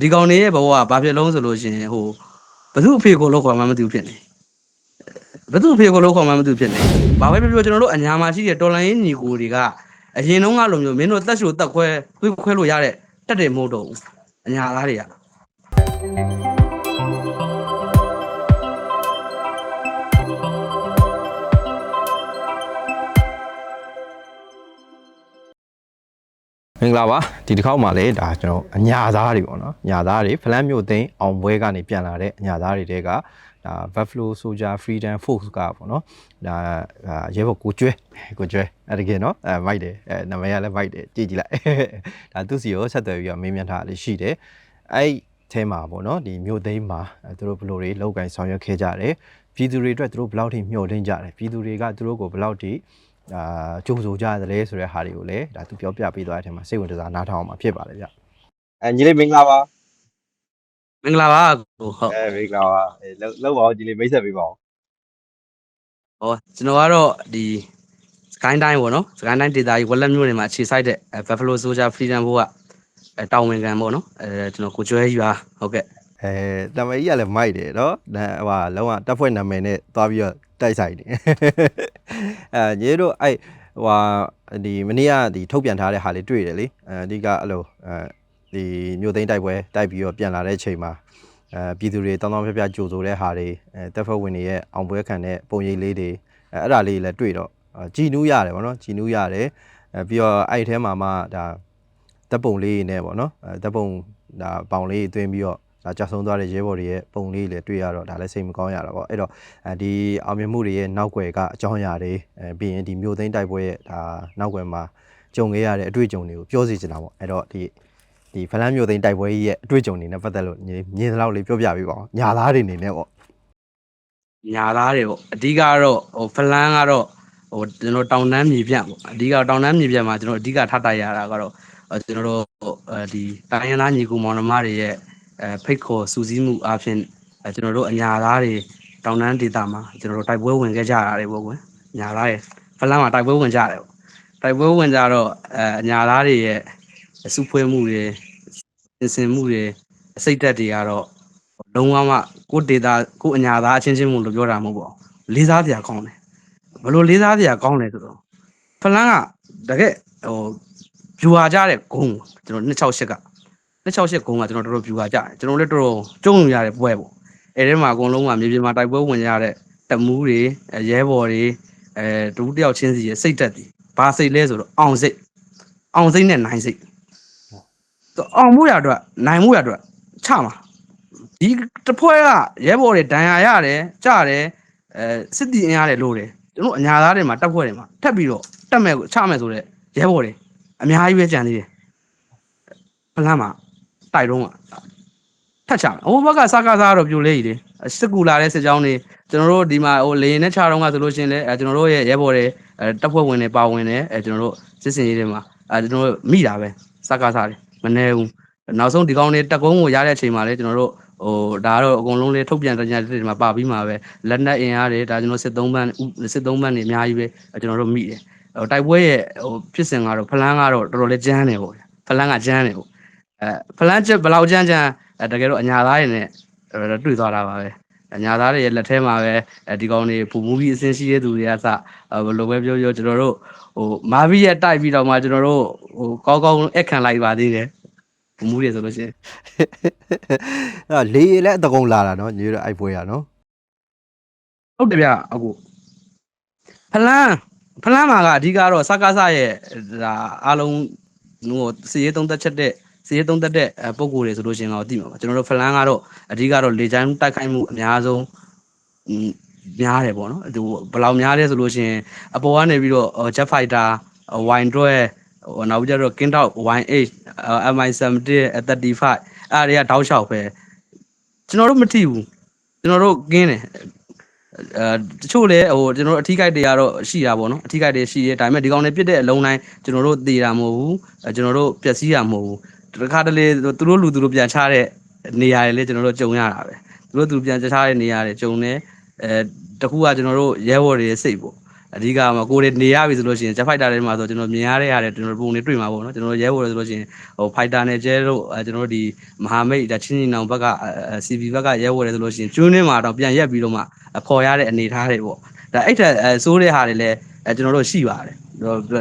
ဒီကောင်တွေရဲ့ဘဝကဘာဖြစ်လုံးဆိုလို့ရှိရင်ဟိုဘသူအဖေကိုလောက်ခေါ်မှမသိဘူးဖြစ်နေဘသူအဖေကိုလောက်ခေါ်မှမသိဘူးဖြစ်နေဘာပဲပြောပြောကျွန်တော်တို့အညာမှာရှိတဲ့တော်လန်ရေးညီကိုတွေကအရင်တုန်းကလိုမျိုးမင်းတို့တက်ရှိုတက်ခွဲခွေးခွဲလို့ရတဲ့တက်တယ်မဟုတ်တော့ဘူးအညာသားတွေက မင်္ဂလာပါဒီတစ်ခေါက်မှာလည်းဒါကျွန်တော်အညာသားတွေပေါ့နော်အညာသားတွေဖလန်မြို့သိန်းအောင်ပွဲကနေပြန်လာတဲ့အညာသားတွေတဲကဒါ Buffalo Soldier Freedom Force ကပေါ့နော်ဒါအာရဲဘော်ကိုကျွဲကိုကျွဲအဲ့တကယ်နော်အဲမိုက်တယ်အဲနာမည်ကလည်းမိုက်တယ်ကြည့်ကြည့်လိုက်ဒါသူစီကိုဆက်သွယ်ပြီးတော့မေးမြန်းထားလေးရှိတယ်အဲ့အဲမှာပေါ့နော်ဒီမြို့သိန်းမှာအဲသူတို့ဘယ်လိုတွေလောက်ကင်ဆောင်ရွက်ခဲ့ကြတယ်ပြည်သူတွေအတွက်သူတို့ဘယ်လောက်ထိမျှော်လင့်ကြတယ်ပြည်သူတွေကသူတို့ကိုဘယ်လောက်ထိ အာကြိုးဆိုကြရတယ်ဆိုတဲ့ဟာတွေကိုလည်းဒါသူပြောပြပေးသွားတဲ့အထက်မှာစိတ်ဝင်စားနားထောင်အောင်မှာဖြစ်ပါတယ်ဗျအဲညီလေးမင်္ဂလာပါမင်္ဂလာပါကိုဟုတ်အဲမင်္ဂလာပါအဲလောက်လောက်ပါဦးညီလေးမိတ်ဆက်ပေးပါဦးဟောကျွန်တော်ကတော့ဒီစကိုင်းတိုင်းပေါ့နော်စကိုင်းတိုင်းဒေသကြီးဝက်လက်မြို့နယ်မှာအခြေစိုက်တဲ့ Buffalo Soldier Freedom ဘို့ကအဲတောင်ဝင်ကန်ပေါ့နော်အဲကျွန်တော်ကိုကျွဲရွာဟုတ်ကဲ့ အဲတမကြီးကလည်းမိုက်တယ်နော်ဒါဟိုလုံးဝတက်ဖွဲ့နာမည်နဲ့သွားပြီးတော့တိုက်ဆိုင်နေအဲညီတို့အဲ့ဟိုဒီမနေ့ကဒီထုတ်ပြန်ထားတဲ့ဟာလေးတွေ့တယ်လေအဲအဓိကအဲ့လိုအဲဒီမြို့သိမ်းတိုက်ပွဲတိုက်ပြီးတော့ပြန်လာတဲ့အချိန်မှာအဲပြည်သူတွေတောင်းတောင်းဖျက်ဖျက်ကြိုဆိုတဲ့ဟာတွေအဲတက်ဖွဲ့ဝင်တွေရဲ့အောင်ပွဲခံတဲ့ပုံရိပ်လေးတွေအဲအဲ့ဒါလေးလည်းတွေ့တော့ကြည်နူးရတယ်ဗောနော်ကြည်နူးရတယ်အဲပြီးတော့အဲ့ဒီထဲမှာမှဒါတပ်ပုံလေးနဲ့ဗောနော်အဲတပ်ပုံဒါပေါင်လေးအတွင်းပြီးတော့ ဒါကြာဆုံးသွားတဲ့ရဲဘော်တွေရဲ့ပုံလေးလည်းတွေ့ရတော့ဒါလည်းစိတ်မကောင်းရတော့ဗောအဲ့တော့အဲဒီအောင်မြင်မှုတွေရဲ့နောက်ွယ်ကအကြောင်းအရာတွေအဲပြီးရင်ဒီမြို့သိမ်းတိုက်ပွဲရဲ့ဒါနောက်ွယ်မှာကြုံခဲ့ရတဲ့အတွေ့အကြုံတွေကိုပြောစီချင်တာဗောအဲ့တော့ဒီဒီဖလန်းမြို့သိမ်းတိုက်ပွဲကြီးရဲ့အတွေ့အကြုံတွေနဲ့ပတ်သက်လို့ညီမြင်သလောက်လေးပြောပြပေးပါဦးညာသားတွေအနေနဲ့ဗောညာသားတွေပေါ့အဓိကတော့ဟိုဖလန်းကတော့ဟိုကျွန်တော်တောင်တန်းမြေပြန့်ပေါ့အဓိကတောင်တန်းမြေပြန့်မှာကျွန်တော်အဓိကထပ်တိုက်ရတာကတော့အဲကျွန်တော်တို့အဲဒီတိုင်းရင်းသားညီကူမောင်နှမတွေရဲ့ အဲဖိတ်ခေါ်စူးစီးမှုအပြင်အဲကျွန်တော်တို့အညာသားတွေတောင်တန်းဒေသမှာကျွန်တော်တို့တိုက်ပွဲဝင်ခဲ့ကြရတယ်ပေါ့ကွယ်ညာသားတွေဖလန်းမှာတိုက်ပွဲဝင်ကြတယ်ပေါ့တိုက်ပွဲဝင်ကြတော့အဲအညာသားတွေရဲ့စုဖွဲ့မှုတွေပြင်ဆင်မှုတွေစိတ်သက်တွေကတော့လုံးဝမှကိုယ်ဒေတာကိုယ်အညာသားအချင်းချင်းမို့လို့ပြောတာမဟုတ်ပါဘူးလေးစားစရာကောင်းတယ်ဘယ်လိုလေးစားစရာကောင်းလဲဆိုတော့ဖလန်းကတကယ်ဟိုဖြူဟာကြတဲ့ဂုံကျွန်တော်268က 268ဂုံကကျွန်တော်တော်တော်ဖြူဟာကြတယ်ကျွန်တော်လည်းတော်တော်ကျုံရတဲ့ပွဲပေါ့အဲထဲမှာအကုန်လုံးကမြေပြင်မှာတိုက်ပွဲဝင်ရတဲ့တမူးတွေရဲဘော်တွေအဲတူတယောက်ချင်းစီရဲ့စိတ်သက်တွေဘာစိတ်လဲဆိုတော့အောင်စိတ်အောင်စိတ်နဲ့နိုင်စိတ်အောင်မှုရအတွက်နိုင်မှုရအတွက်ချမှာဒီတစ်ဖွဲ့ကရဲဘော်တွေဒဏ်ရာရတယ်ကြားတယ်အဲစစ်တီအင်ရတယ်လို့တယ်ကျွန်တော်အညာသားတွေမှာတက်ဖွဲ့တွေမှာထပ်ပြီးတော့တက်မဲ့ကိုချမဲ့ဆိုတော့ရဲဘော်တွေအများကြီးပဲကြံသေးတယ်ဖလန်းမှာ တိုက်တော့ကထတ်ချမယ်ဟိုဘက်ကစကားစားတော့ပြိုလေးကြီးတယ်စစ်ကူလာတဲ့စစ်ကြောင်းတွေကျွန်တော်တို့ဒီမှာဟိုလေရင်နဲ့ခြားတော့ကဆိုလို့ရှရင်လဲအဲကျွန်တော်တို့ရဲ့ရဲဘော်တွေအဲတက်ဖွဲ့ဝင်တွေပါဝင်တယ်အဲကျွန်တော်တို့စစ်စင်ရေးတွေမှာအဲကျွန်တော်တို့မိတာပဲစကားစားတယ်မနေဘူးနောက်ဆုံးဒီကောင်တွေတက်ကုန်းကိုရတဲ့အချိန်မှာလဲကျွန်တော်တို့ဟိုဒါကတော့အကုန်လုံးလေးထုတ်ပြန်တညာတွေမှာပါပြီးမှာပဲလက်နက်အင်အားတွေဒါကျွန်တော်စစ်သုံးပန်းစစ်သုံးပန်းတွေအများကြီးပဲကျွန်တော်တို့မိတယ်ဟိုတိုက်ပွဲရဲ့ဟိုဖြစ်စဉ်ကတော့ဖလန်းကတော့တော်တော်လေးကြမ်းတယ်ပေါ့ဖလန်းကကြမ်းတယ်ပေါ့ အဲဖလန်းချက်ဘယ်လောက်ကြမ်းကြမ်းအဲတကယ်တော့အညာသားတွေနဲ့တွေ့သွားတာပါပဲအညာသားတွေရဲ့လက်ထဲမှာပဲအဲဒီကောင်တွေပူမူပြီးအစင်းရှိတဲ့သူတွေကစဘယ်လိုပဲပြောပြောကျွန်တော်တို့ဟိုမာဗီရဲ့တိုက်ပြီးတော့မှကျွန်တော်တို့ဟိုကောင်းကောင်းအခခံလိုက်ပါသေးတယ်ပူမူတွေဆိုလို့ရှိရင်အဲ့လေရင်လည်းအတကုံလာတာနော်ညီတို့အဲ့ပွဲရနော်ဟုတ်တယ်ဗျအခုဖလန်းဖလန်းမှာကအဓိကတော့စကားစရဲ့ဒါအားလုံးဟိုစီရေးသုံးသက်ချက်တဲ့ စီရေးသုံးသက်တဲ့ပုံကိုယ်တွေဆိုလို့ရှိရင်တော့သိမှာပါကျွန်တော်တို့ဖလန်းကတော့အဓိကတော့လေချမ်းတိုက်ခိုက်မှုအများဆုံးများတယ်ပေါ့နော်ဒီဘယ်လောက်များလဲဆိုလို့ရှိရင်အပေါ်ကနေပြီးတော့ jet fighter wine draw ဟိုနောက်ပြီးတော့ king dog 1h mi70 35အဲ့ဒါတွေကတောက်လျှောက်ပဲကျွန်တော်တို့မထိဘူးကျွန်တော်တို့ကင်းတယ်အဲတချို့လည်းဟိုကျွန်တော်တို့အထီးကိုက်တွေကတော့ရှိတာပေါ့နော်အထီးကိုက်တွေရှိရဲဒါပေမဲ့ဒီကောင်တွေပြစ်တဲ့အလုံးတိုင်းကျွန်တော်တို့သေတာမဟုတ်ဘူးအဲကျွန်တော်တို့ပျက်စီးတာမဟုတ်ဘူး တခါတလေသူတို့လူသူတို့ပြန်ချတဲ့နေရာတွေလည်းကျွန်တော်တို့ကြုံရတာပဲသူတို့သူပြန်ချတဲ့နေရာတွေကြုံတယ်အဲတခုကကျွန်တော်တို့ရဲဘော်တွေရဲ့စိတ်ပေါ့အဓိကမှာကိုယ်တွေနေရပြီဆိုလို့ရှိရင် jet fighter တွေမှာဆိုကျွန်တော်မြင်ရတဲ့ဟာတွေကျွန်တော်ပုံနေတွေ့မှာပေါ့နော်ကျွန်တော်ရဲဘော်တွေဆိုလို့ရှိရင်ဟို fighter နဲ့ကျဲတို့အဲကျွန်တော်တို့ဒီမဟာမိတ်ဒါချင်းချင်းနောင်ဘက်ကအဲ CB ဘက်ကရဲဘော်တွေဆိုလို့ရှိရင်ကျွန်းနှင်းမှာတော့ပြန်ရက်ပြီးတော့မှအခေါ်ရတဲ့အနေအထားတွေပေါ့ဒါအဲ့ထက်အဲစိုးတဲ့ဟာတွေလည်းအဲကျွန်တော်တို့ရှိပါတယ်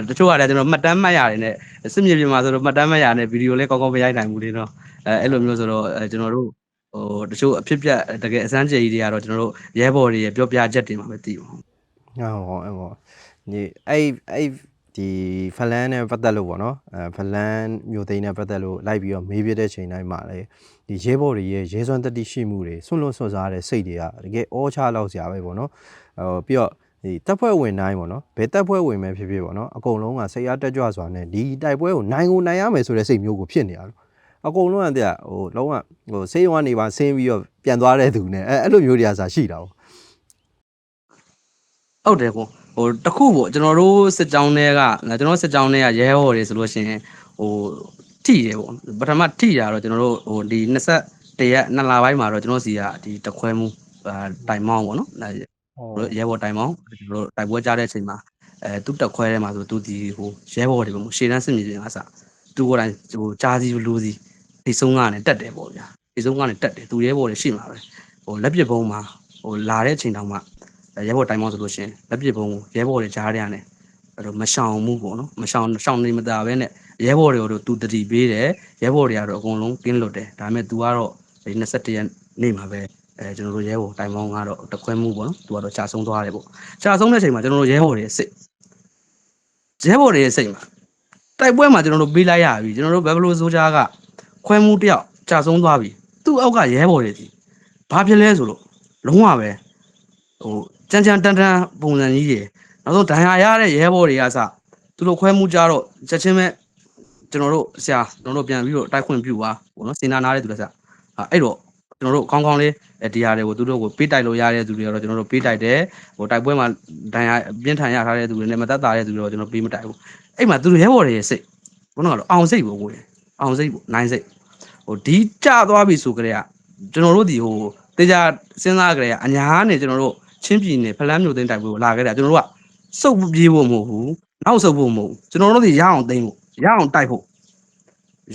တချို့ကလည်းကျွန်တော်မှတ်တမ်းမှတ်ရတယ်နဲ့စစ်မြေပြင်မှာဆိုတော့မှတ်တမ်းမှတ်ရနဲ့ဗီဒီယိုလည်းကောင်းကောင်းမရိုက်နိုင်ဘူးလေနော်အဲအဲ့လိုမျိုးဆိုတော့အဲကျွန်တော်တို့ဟိုတချို့အဖြစ်ပြက်တကယ်အစမ်းကြေကြီးတွေကတော့ကျွန်တော်တို့ရဲဘော်တွေရဲ့ပြောပြချက်တွေမှာပဲသိပါဘူးဟုတ်ဟောအဲ့ဟောဒီအဲ့အဲ့ဒီဖလန်နဲ့ပတ်သက်လို့ပေါ့နော်အဲဖလန်မျိုးသိန်းနဲ့ပတ်သက်လို့လိုက်ပြီးတော့မေးပြတဲ့ချိန်တိုင်းမှာလေဒီရဲဘော်တွေရဲ့ရဲစွမ်းတတိရှိမှုတွေဆွန့်လွတ်ဆွန့်စားတဲ့စိတ်တွေကတကယ်အောချလောက်စရာပဲပေါ့နော်ဟိုပြီးတော့ ဒီတပ်ဖွဲ့ဝင်တိုင်းပေါ့နော်ဘယ်တပ်ဖွဲ့ဝင်ပဲဖြစ်ဖြစ်ပေါ့နော်အကုန်လုံးကစိတ်အားတက်ကြွစွာနဲ့ဒီတိုက်ပွဲကိုနိုင်ကိုနိုင်ရမယ်ဆိုတဲ့စိတ်မျိုးကိုဖြစ်နေရလို့အကုန်လုံးကတဲ့ဟိုလုံးဝဟိုဆေးရုံကနေပါဆင်းပြီးတော့ပြန်သွားတဲ့သူနဲ့အဲအဲ့လိုမျိုးတွေကစားရှိတာပေါ့ဟုတ်တယ်ကိုဟိုတခုပေါ့ကျွန်တော်တို့စစ်ကြောင်းတွေကကျွန်တော်စစ်ကြောင်းတွေကရဲဟော်တွေဆိုလို့ရှိရင်ဟိုထိတယ်ပေါ့ပထမထိတာတော့ကျွန်တော်တို့ဟိုဒီ21ရက်နှစ်လပိုင်းမှာတော့ကျွန်တော်စီကဒီတခွဲမှုတိုင်မောင်းပေါ့နော် ရဲဘော်တိုင်မောင်းကျွန်တော်တို့တိုက်ပွဲကြားတဲ့အချိန်မှာအဲသူ့တက်ခွဲထဲမှာဆိုသူဒီဟိုရဲဘော်တွေပေါ့ရှေ့တန်းစစ်မြေပြင်ကစသူကိုယ်တိုင်ဟိုကြားစီလူစီဒီဆုံးကနေတက်တယ်ပေါ့ဗျာဒီဆုံးကနေတက်တယ်သူရဲဘော်တွေရှိမှာပဲဟိုလက်ပစ်ဘုံမှာဟိုလာတဲ့အချိန်တောင်မှရဲဘော်တိုင်းမောင်းဆိုလို့ရှိရင်လက်ပစ်ပုံကိုရဲဘော်တွေကြားရတဲ့အဲ့တော့မရှောင်မှုပေါ့နော်မရှောင်ရှောင်နေမတာပဲနဲ့ရဲဘော်တွေကိုသူတတိပေးတယ်ရဲဘော်တွေကတော့အကုန်လုံးကင်းလွတ်တယ်ဒါပေမဲ့ तू ကတော့ဒီ21ရက်နေ့မှာပဲ အဲကျွန်တော်တို့ရဲဘော်တိုင်းမောင်းကတော့တခွဲမှုပေါ့နော် तू ကတော့ကြာဆုံးသွားတယ်ပေါ့ကြာဆုံးတဲ့အချိန်မှာကျွန်တော်တို့ရဲဘော်တွေစိတ်ရဲဘော်တွေရဲ့စိတ်မှာတိုက်ပွဲမှာကျွန်တော်တို့ပေးလိုက်ရပြီကျွန်တော်တို့ဘယ်ဘလိုဆိုကြကခွဲမှုတယောက်ကြာဆုံးသွားပြီသူ့အောက်ကရဲဘော်တွေကြီးဘာဖြစ်လဲဆိုလို့လုံးဝပဲဟိုကြမ်းကြမ်းတန်းတန်းပုံစံကြီးတွေနောက်ဆုံးဒဏ်ရာရတဲ့ရဲဘော်တွေကစသူတို့ခွဲမှုကြတော့ချက်ချင်းပဲကျွန်တော်တို့ဆရာကျွန်တော်တို့ပြန်ပြီးတော့တိုက်ခွင့်ပြုပါဘောနော်စင်နာနာတဲ့သူလည်းစအဲ့တော့ကျွန်တော်တို့ကောင်းကောင်းလေး ဒီဟာတွေကိုသူတို့ကိုပေးတိုက်လို့ရတဲ့သူတွေကတော့ကျွန်တော်တို့ပေးတိုက်တယ်ဟိုတိုက်ပွဲမှာဒဏ်ရာပြင်းထန်ရထားတဲ့သူတွေနဲ့မသက်သာတဲ့သူတွေတော့ကျွန်တော်ပေးမတိုက်ဘူးအဲ့မှာသူတို့ရဲဘော်တွေရဲ့စိတ်ဘုန်းတော်ကတော့အောင်စိတ်ပေါ့ကိုယ်အောင်စိတ်ပေါ့နိုင်စိတ်ဟိုဒီကြသွားပြီဆိုကြတဲ့ကကျွန်တော်တို့ဒီဟိုတေချာစဉ်းစားကြတဲ့အညာနဲ့ကျွန်တော်တို့ချင်းပြည်နယ်ဖလန်းမြို့သိမ်းတိုက်ပွဲကိုလာခဲ့တာကျွန်တော်တို့ကစုပ်ပြေးဖို့မဟုတ်ဘူးနောက်ဆုပ်ဖို့မဟုတ်ဘူးကျွန်တော်တို့ဒီရအောင်သိမ်းဖို့ရအောင်တိုက်ဖို့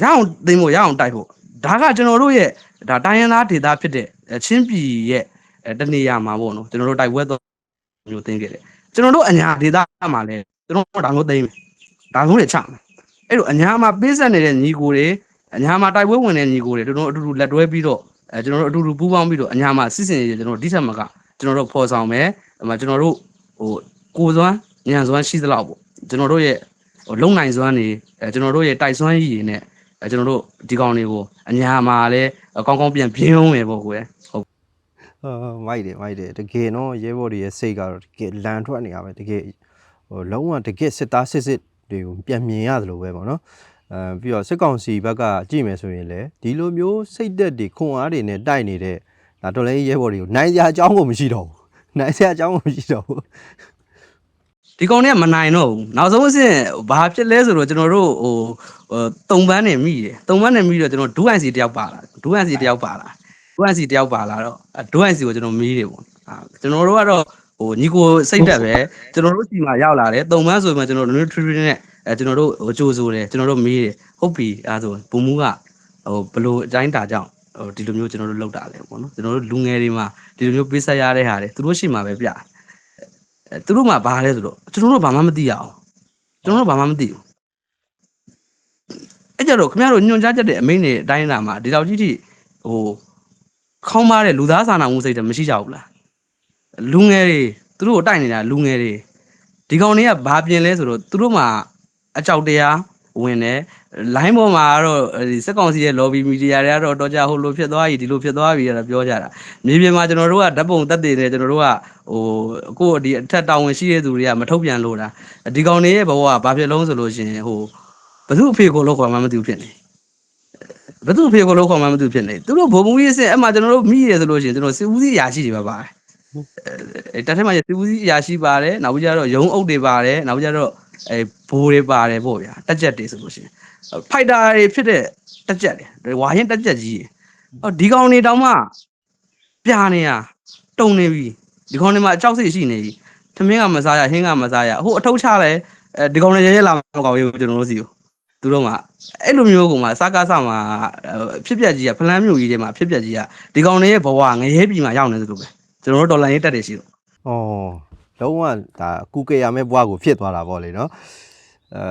ရအောင်သိမ်းဖို့ရအောင်တိုက်ဖို့ ဒါကကျွန်တော်တို့ရဲ့ဒါတိုင်းရင်းသားဒေသဖြစ်တဲ့ချင်းပြည်ရဲ့တနေရာမှာပေါ့နော်ကျွန်တော်တို့တိုက်ပွဲတော့မျိုးသိမ်းခဲ့တယ်ကျွန်တော်တို့အညာဒေသမှာလည်းကျွန်တော်တို့ဒါမျိုးသိမ်းမယ်ဒါမျိုးတွေချမယ်အဲ့တော့အညာမှာပေးဆက်နေတဲ့ညီကိုတွေအညာမှာတိုက်ပွဲဝင်တဲ့ညီကိုတွေကျွန်တော်တို့အတူတူလက်တွဲပြီးတော့အဲကျွန်တော်တို့အတူတူပူးပေါင်းပြီးတော့အညာမှာစစ်စင်ရေးကျွန်တော်တို့ဒီထက်မကကျွန်တော်တို့ဖော်ဆောင်မယ်အမှကျွန်တော်တို့ဟိုကိုစွမ်းညံစွမ်းရှိသလောက်ပေါ့ကျွန်တော်တို့ရဲ့ဟိုလုံနိုင်စွမ်းနေအဲကျွန်တော်တို့ရဲ့တိုက်စွမ်းရည်နဲ့ အဲကျွန်တော်တို့ဒီကောင်တွေကိုအညာမှာလည်းအကောင်းကောင်းပြန်ပြင်းအောင်မယ်ပေါ့ကွယ်ဟုတ်အာမိုက်တယ်မိုက်တယ်တကယ်နော်ရဲဘော်တွေရဲ့စိတ်ကတော့တကယ်လန်ထွက်နေတာပဲတကယ်ဟိုလုံးဝတကယ်စစ်သားစစ်စစ်တွေကိုပြန်မြင်ရတယ်လို့ပဲပေါ့နော်အဲပြီးတော့စစ်ကောင်စီဘက်ကကြည့်မယ်ဆိုရင်လည်းဒီလိုမျိုးစိတ်သက်တွေခွန်အားတွေနဲ့တိုက်နေတဲ့ဒါတော်လည်းရဲဘော်တွေကိုနိုင်စရာအကြောင်းကိုမရှိတော့ဘူးနိုင်စရာအကြောင်းကိုမရှိတော့ဘူး ဒီကောင်တွေကမနိုင်တော့ဘူးနောက်ဆုံးအဆင့်ဘာဖြစ်လဲဆိုတော့ကျွန်တော်တို့ဟိုဟိုတုံပန်းနေမိတယ်တုံပန်းနေမိတော့ကျွန်တော်ဒူအန်စီတယောက်ပါလာဒူအန်စီတယောက်ပါလာဒူအန်စီတယောက်ပါလာတော့ဒူအန်စီကိုကျွန်တော်မီးတယ်ပေါ့အာကျွန်တော်တို့ကတော့ဟိုညီကိုစိတ်တက်ပဲကျွန်တော်တို့စီမှာရောက်လာတယ်တုံပန်းဆိုမှကျွန်တော်တို့ nutrient နဲ့အဲကျွန်တော်တို့ဟိုကြိုးဆိုတယ်ကျွန်တော်တို့မီးတယ်ဟုတ်ပြီအဲဆိုဘုံမူကဟိုဘလို့အတိုင်းတာကြောင့်ဟိုဒီလိုမျိုးကျွန်တော်တို့လောက်တာလဲပေါ့နော်ကျွန်တော်တို့လူငယ်တွေမှာဒီလိုမျိုးပေးဆက်ရတဲ့ဟာတွေသူတို့ရှိမှာပဲပြအဲ သူတို့မှာဘာလဲဆိုတော့ကျွန်တော်တို့ဘာမှမသိရအောင်ကျွန်တော်တို့ဘာမှမသိဘူးအဲ့ကြတော့ခင်ဗျားတို့ညွန်ကြားချက်တဲ့အမိန့်တွေအတိုင်းတာမှာဒီလောက်ကြီးထိဟိုခေါင်းမားတဲ့လူသားစာနာမှုစိတ်တွေမရှိကြဘူးလားလူငယ်တွေသူတို့ကိုတိုက်နေတာလူငယ်တွေဒီကောင်တွေကဘာပြင်လဲဆိုတော့သူတို့မှာအကြောက်တရားဝင်တယ်လိုင်းပေါ်မှာကတော့ဒီစက်ကောင်စီရဲ့ lobby media တွေကတော့တော့ကြဟိုလိုဖြစ်သွားပြီဒီလိုဖြစ်သွားပြီကတော့ပြောကြတာမြေပြင်မှာကျွန်တော်တို့ကဓာတ်ပုံတက်တည်နေကျွန်တော်တို့က ဟိုကိုယ့်ဒီအထက်တောင်ဝင်ရှိတဲ့သူတွေကမထုတ်ပြန်လို့တာဒီကောင်တွေရဲ့ဘဝကဘာဖြစ်လုံးဆိုလို့ရှိရင်ဟိုဘသူအဖေကိုလောက်ခေါ်မှမသိဘူးဖြစ်နေဘသူအဖေကိုလောက်ခေါ်မှမသိဘူးဖြစ်နေသူတို့ဘုံမူကြီးအစ်အမှကျွန်တော်တို့မိရဆိုလို့ရှိရင်ကျွန်တော်စီဦးစီးအရာရှိတွေပါပါတယ်အဲတက်ထဲမှာစီဦးစီးအရာရှိပါတယ်နောက်ပြီးကြတော့ရုံးအုပ်တွေပါတယ်နောက်ပြီးကြတော့အဲဘိုးတွေပါတယ်ပေါ့ဗျာတက်ချက်တွေဆိုလို့ရှိရင်ဖိုက်တာတွေဖြစ်တဲ့တက်ကြက်တွေဝါရင်တက်ကြက်ကြီးဟောဒီကောင်တွေတောင်မှပြာနေရတုံနေပြီ ဒီကောင်တွေမှာအကြောက်စိတ်ရှိနေပြီသမင်းကမစားရဟင်းကမစားရဟိုအထုပ်ချလဲအဲဒီကောင်တွေရဲရဲလာမကောင်းဘူးကျွန်တော်တို့စီကိုသူတို့ကအဲ့လိုမျိုးကမှစကားစမှာဖြစ်ပျက်ကြီးကဖလန်းမျိုးကြီးတွေမှာဖြစ်ပျက်ကြီးကဒီကောင်တွေရဲ့ဘဝငရဲပြည်မှာရောက်နေသလိုပဲကျွန်တော်တို့ဒေါ်လာရေးတက်တယ်ရှိတော့။ဩလုံးဝဒါကူကေရမဲ့ဘွားကိုဖြစ်သွားတာပေါ့လေနော်။အဲ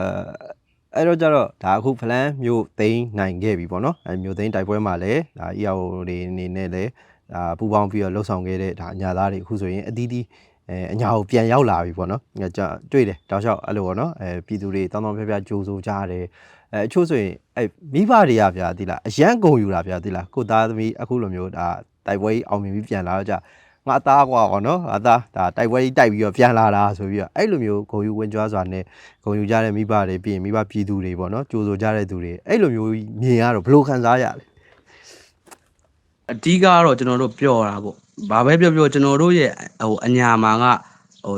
အဲ့တော့ကြတော့ဒါအခုဖလန်းမျိုးသိမ်းနိုင်ခဲ့ပြီပေါ့နော်။အဲမျိုးသိမ်းတိုက်ပွဲမှာလည်းဒါ EAO တွေအနေနဲ့လည်း ဒါပူပေါင်းပြီးတော့လှုပ်ဆောင်ခဲ့တဲ့ဒါအညာသားတွေအခုဆိုရင်အသီးသီးအဲအညာကိုပြန်ရောက်လာပြီပေါ့နော်။ညကြတွေ့တယ်တောက်လျှောက်အဲ့လိုပေါ့နော်။အဲပြည်သူတွေတောင်းတောင်းဖျားဖျားကြိုးဆိုကြတယ်။အဲအချို့ဆိုရင်အဲမိဘတွေကဗျာဒီလားအရန်ကုန်ယူတာဗျာဒီလားကိုသားသမီးအခုလိုမျိုးဒါတိုက်ပွဲကြီးအောင်မြင်ပြီးပြန်လာတော့ကြငါသားကွာကောနော်ငါသားဒါတိုက်ပွဲကြီးတိုက်ပြီးတော့ပြန်လာတာဆိုပြီးတော့အဲ့လိုမျိုးဂုံယူဝင်ကြွားစွာနဲ့ဂုံယူကြတဲ့မိဘတွေပြီးရင်မိဘပြည်သူတွေပေါ့နော်ကြိုးဆိုကြတဲ့သူတွေအဲ့လိုမျိုးမြင်ရတော့ဘယ်လိုခံစားရလဲ အဓိကကတော့ကျွန်တော်တို့ပြောတာပေါ့ဘာပဲပြောပြောကျွန်တော်တို့ရဲ့ဟိုအညာမှာကဟို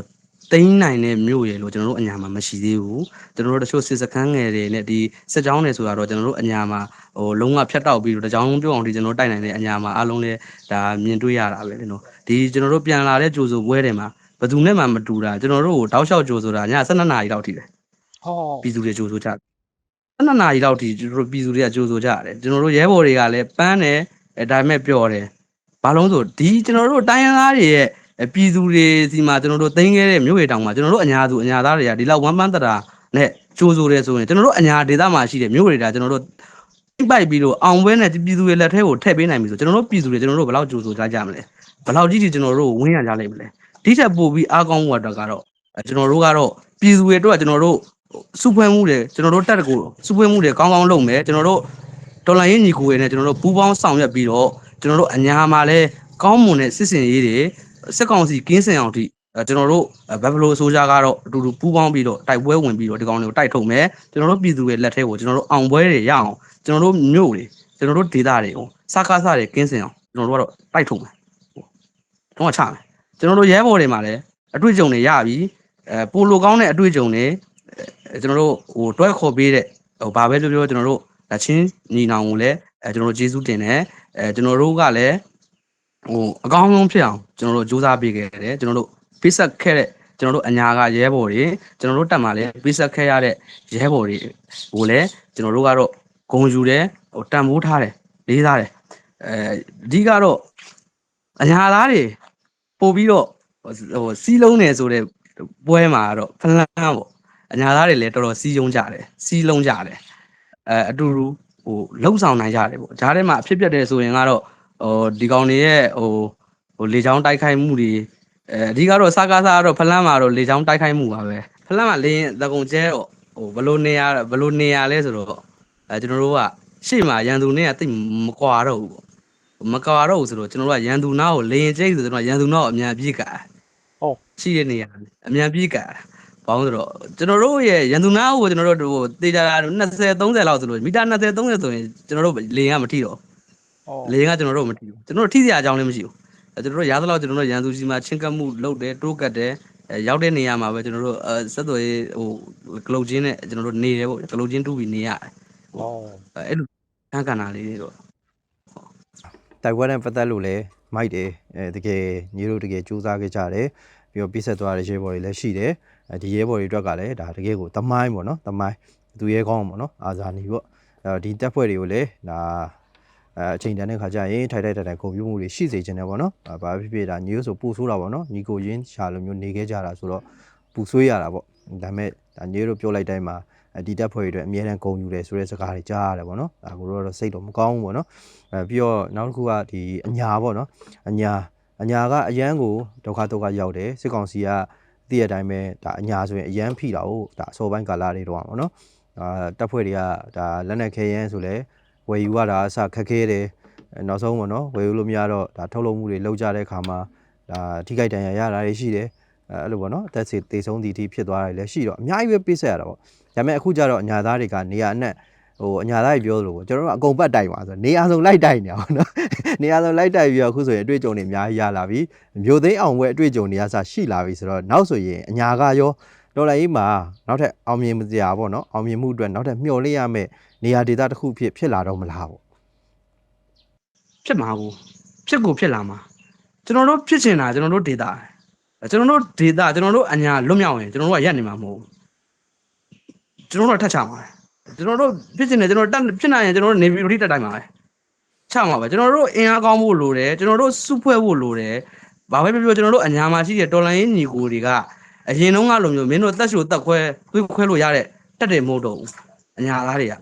တိန်းနိုင်တဲ့မြို့ရေလို့ကျွန်တော်တို့အညာမှာမရှိသေးဘူးကျွန်တော်တို့တချို့စစ်စခန်းငယ်တွေနဲ့ဒီစစ်ကြောင်းတွေဆိုတာတော့ကျွန်တော်တို့အညာမှာဟိုလုံးဝဖြတ်တောက်ပြီးတော့တကြောင်ပြုံအောင်ဒီကျွန်တော်တို့တိုက်နိုင်တဲ့အညာမှာအားလုံးလည်းဒါမြင်တွေ့ရတာပဲလေနော်ဒီကျွန်တော်တို့ပြန်လာတဲ့ကြိုဆိုပွဲတွေမှာဘယ်သူနဲ့မှမတူတာကျွန်တော်တို့ကိုတောက်လျှောက်ကြိုဆိုတာည12နာရီလောက်ထိတယ်ဟောပြည်သူတွေကြိုဆိုကြတယ်12နာရီလောက်ထိကျွန်တော်တို့ပြည်သူတွေကကြိုဆိုကြတယ်ကျွန်တော်တို့ရဲဘော်တွေကလည်းပန်းတယ် အဲဒါပေမဲ့ပျော်တယ်ဘာလို့ဆိုဒီကျွန်တော်တို့တိုင်းရင်းသားတွေရဲ့အဲပြည်သူတွေစီမှာကျွန်တော်တို့သိမ်းခဲ့တဲ့မြို့ရတောင်မှာကျွန်တော်တို့အညာသူအညာသားတွေကဒီလောက်ဝမ်းပန်းတတာနဲ့ကြိုဆိုတယ်ဆိုရင်ကျွန်တော်တို့အညာဒေသမှာရှိတဲ့မြို့ရတာကျွန်တော်တို့ပိုက်ပြီးတော့အောင်ပွဲနဲ့ပြည်သူတွေလက်ထဲကိုထည့်ပေးနိုင်ပြီဆိုကျွန်တော်တို့ပြည်သူတွေကျွန်တော်တို့ဘယ်လောက်ကြိုဆိုကြကြမလဲဘယ်လောက်ကြီးကြီးကျွန်တော်တို့ဝင်းရကြလိမ့်မလဲဒီချက်ပို့ပြီးအားကောင်းမှုအတွက်ကတော့အဲကျွန်တော်တို့ကတော့ပြည်သူတွေအတွက်ကျွန်တော်တို့စုဖွဲ့မှုတွေကျွန်တော်တို့တက်တကူစုဖွဲ့မှုတွေကောင်းကောင်းလုပ်မယ်ကျွန်တော်တို့ ဒေါ်လာရင်းညီကိုတွေနဲ့ကျွန်တော်တို့ပူးပေါင်းဆောင်ရွက်ပြီးတော့ကျွန်တော်တို့အညာမှာလဲကောင်းမွန်တဲ့စစ်စင်ရေးတွေစစ်ကောင်စီကင်းစင်အောင်ထိအဲကျွန်တော်တို့ဘက်ဖလိုဆိုကြကတော့အတူတူပူးပေါင်းပြီးတော့တိုက်ပွဲဝင်ပြီးတော့ဒီကောင်တွေကိုတိုက်ထုတ်မယ်ကျွန်တော်တို့ပြည်သူတွေလက်ထဲကိုကျွန်တော်တို့အောင်ပွဲတွေရအောင်ကျွန်တော်တို့မြို့တွေကျွန်တော်တို့ဒေသတွေကိုစကားစတွေကင်းစင်အောင်ကျွန်တော်တို့ကတော့တိုက်ထုတ်မယ်တော့ချမယ်ကျွန်တော်တို့ရဲဘော်တွေမှာလည်းအတွေ့အကြုံတွေရပြီအဲပိုလိုကောင်းတဲ့အတွေ့အကြုံတွေအဲကျွန်တော်တို့ဟိုတွဲခေါ်ပေးတဲ့ဟိုဘာပဲပြောပြောကျွန်တော်တို့ ဒါချင်းညီနောင်ကိုလည်းအဲကျွန်တော်တို့ကျေးဇူးတင်တယ်အဲကျွန်တော်တို့ကလည်းဟိုအကောင်းဆုံးဖြစ်အောင်ကျွန်တော်တို့စူးစမ်းပေးခဲ့တယ်ကျွန်တော်တို့ပေးဆက်ခဲ့တဲ့ကျွန်တော်တို့အညာကရဲဘော်တွေကျွန်တော်တို့တက်မှာလည်းပေးဆက်ခဲ့ရတဲ့ရဲဘော်တွေကိုလည်းကျွန်တော်တို့ကတော့ဂုံယူတယ်ဟိုတန်ဖိုးထားတယ်လေးစားတယ်အဲအဓိကတော့အညာသားတွေပို့ပြီးတော့ဟိုစီးလုံးနေဆိုတဲ့ပွဲမှာကတော့ဖလန်းပေါ့အညာသားတွေလည်းတော်တော်စီးယုံကြတယ်စီးလုံးကြတယ် အဲအတူတူဟိုလှုပ်ဆောင်နိုင်ကြတယ်ပေါ့ဂျားထဲမှာအဖြစ်ပြက်တယ်ဆိုရင်ကတော့ဟိုဒီကောင်တွေရဲ့ဟိုဟိုလေချောင်းတိုက်ခိုက်မှုတွေအဲအဓိကတော့စကားစားကတော့ဖလန်းမှာတော့လေချောင်းတိုက်ခိုက်မှုပါပဲဖလန်းမှာလေရင်သကုံကျဲတော့ဟိုဘလို့နေရဘလို့နေရလဲဆိုတော့အဲကျွန်တော်တို့ကရှေ့မှာရန်သူနဲ့ကတိတ်မကွာတော့ဘူးပေါ့မကွာတော့ဘူးဆိုတော့ကျွန်တော်တို့ကရန်သူနားကိုလေရင်ကျဲဆိုတော့ရန်သူနားကိုအမြန်ပြေးကတ်ဟုတ်ရှိတဲ့နေရာအမြန်ပြေးကတ် ဘောင်းဆိုတော့ကျွန်တော်တို့ရဲ့ရန်သူနာကိုကျွန်တော်တို့ဟိုတေချာ20 30လောက်ဆိုလို့မီတာ20 30ဆိုရင်ကျွန်တော်တို့လေရင်ကမထိတော့ဟောလေရင်ကကျွန်တော်တို့မထိဘူးကျွန်တော်တို့ထိစရာအကြောင်းလည်းမရှိဘူးအဲကျွန်တော်တို့ရားသလောက်ကျွန်တော်တို့ရန်သူစီမှာချင်းကပ်မှုလုပ်တယ်တိုးကတ်တယ်အဲရောက်တဲ့နေရာမှာပဲကျွန်တော်တို့အဲဆက်သွယ်ရေးဟိုဂလုတ်ချင်းနဲ့ကျွန်တော်တို့နေတယ်ပေါ့ဂလုတ်ချင်းတူးပြီးနေရတယ်ဟောအဲအဲ့လိုခန်းကန်တာလေးတွေတော့တိုက်ပွဲနဲ့ပတ်သက်လို့လည်းမိုက်တယ်အဲတကယ်ညီတို့တကယ်စူးစမ်းခဲ့ကြတယ်ပြီးတော့ပြည့်ဆက်သွားတဲ့ရဲဘော်တွေလည်းရှိတယ်အဲ ဒီရဲဘော်တွေအတွက်ကလည်းဒါတကယ်ကိုတမိုင်းပေါ့နော်တမိုင်းသူရဲကောင်းပေါ့နော်အာဇာနည်ပေါ့အဲဒီတက်ဖွဲ့တွေကိုလည်းဒါအဲအချိန်တန်တဲ့ခါကျရင်ထိုက်ထိုက်တိုင်တိုင်ကုန်ပြမှုတွေရှိစေခြင်းတယ်ပေါ့နော်အဲဘာဖြစ်ဖြစ်ဒါညီတို့ဆိုပူဆိုးတာပေါ့နော်ညီကိုရင်းရှာလိုမျိုးနေခဲ့ကြတာဆိုတော့ပူဆွေးရတာပေါ့ဒါပေမဲ့ဒါညီတို့ပြောလိုက်တိုင်းမှာဒီတက်ဖွဲ့တွေအတွက်အများတန်းဂုံယူတယ်ဆိုတဲ့စကားတွေကြားရတယ်ပေါ့နော်ဒါကိုတော့စိတ်တော့မကောင်းဘူးပေါ့နော်အဲပြီးတော့နောက်တစ်ခုကဒီအညာပေါ့နော်အညာအညာကအရန်ကိုဒုက္ခဒုက္ခရောက်တယ်စစ်ကောင်စီက သိရတိုင်းပဲဒါအညာဆိုရင်အရန်ဖိတာဟုတ်ဒါအစောပိုင်းကာလတွေတော့ပါနော်အာတပ်ဖွဲ့တွေကဒါလက်နက်ခဲရန်ဆိုလဲဝယ်ယူရတာအစခက်ခဲတယ်အဲနောက်ဆုံးပေါ့နော်ဝယ်ယူလို့မရတော့ဒါထုတ်လုပ်မှုတွေလုပ်ကြတဲ့အခါမှာဒါထိခိုက်ဒဏ်ရာရတာတွေရှိတယ်အဲအဲ့လိုပေါ့နော်အသက်စီတေဆုံးတီတီဖြစ်သွားတာတွေလည်းရှိတော့အများကြီးပဲပေးဆက်ရတာပေါ့ဒါပေမဲ့အခုကျတော့အညာသားတွေကနေရာအနှံ့ ဟိုအညာသားကြီးပြောသလိုပေါ့ကျွန်တော်တို့ကအကုန်ပတ်တိုင်ပါဆိုတော့နေရာစုံလိုက်တိုင်နေအောင်နော်နေရာစုံလိုက်တိုင်ပြီးတော့အခုဆိုရင်အတွေ့အကြုံတွေအများကြီးရလာပြီမျိုးသိန်းအောင်ဘွဲအတွေ့အကြုံတွေကစရှိလာပြီဆိုတော့နောက်ဆိုရင်အညာကရောဒေါ်လာကြီးမှာနောက်ထပ်အောင်မြင်စရာပေါ့နော်အောင်မြင်မှုအတွက်နောက်ထပ်မျှော်လင့်ရမယ့်နေရာဒေသတစ်ခုဖြစ်ဖြစ်လာတော့မလားပေါ့ဖြစ်မှာဘူးဖြစ်ကိုဖြစ်လာမှာကျွန်တော်တို့ဖြစ်ချင်တာကျွန်တော်တို့ဒေတာကျွန်တော်တို့ဒေတာကျွန်တော်တို့အညာလွတ်မြောက်ရင်ကျွန်တော်တို့ကရက်နေမှာမဟုတ်ဘူးကျွန်တော်တို့ကထတ်ချမှာပဲ ကျွန်တော်တို့ဖြစ်နေတယ်ကျွန်တော်တက်ဖြစ်နိုင်ရင်ကျွန်တော်တို့နေပြည်တော်ထိတက်တိုင်းမှာပဲချမှာပဲကျွန်တော်တို့အင်အားကောင်းဖို့လိုတယ်ကျွန်တော်တို့စုဖွဲ့ဖို့လိုတယ်ဘာပဲပြောပြောကျွန်တော်တို့အညာမှာရှိတဲ့တော်လိုင်းရေးညီကိုတွေကအရင်တုန်းကလိုမျိုးမင်းတို့တက်ရှို့တက်ခွဲသွေးခွဲလို့ရတဲ့တက်တယ်မဟုတ်တော့ဘူးအညာသားတွေက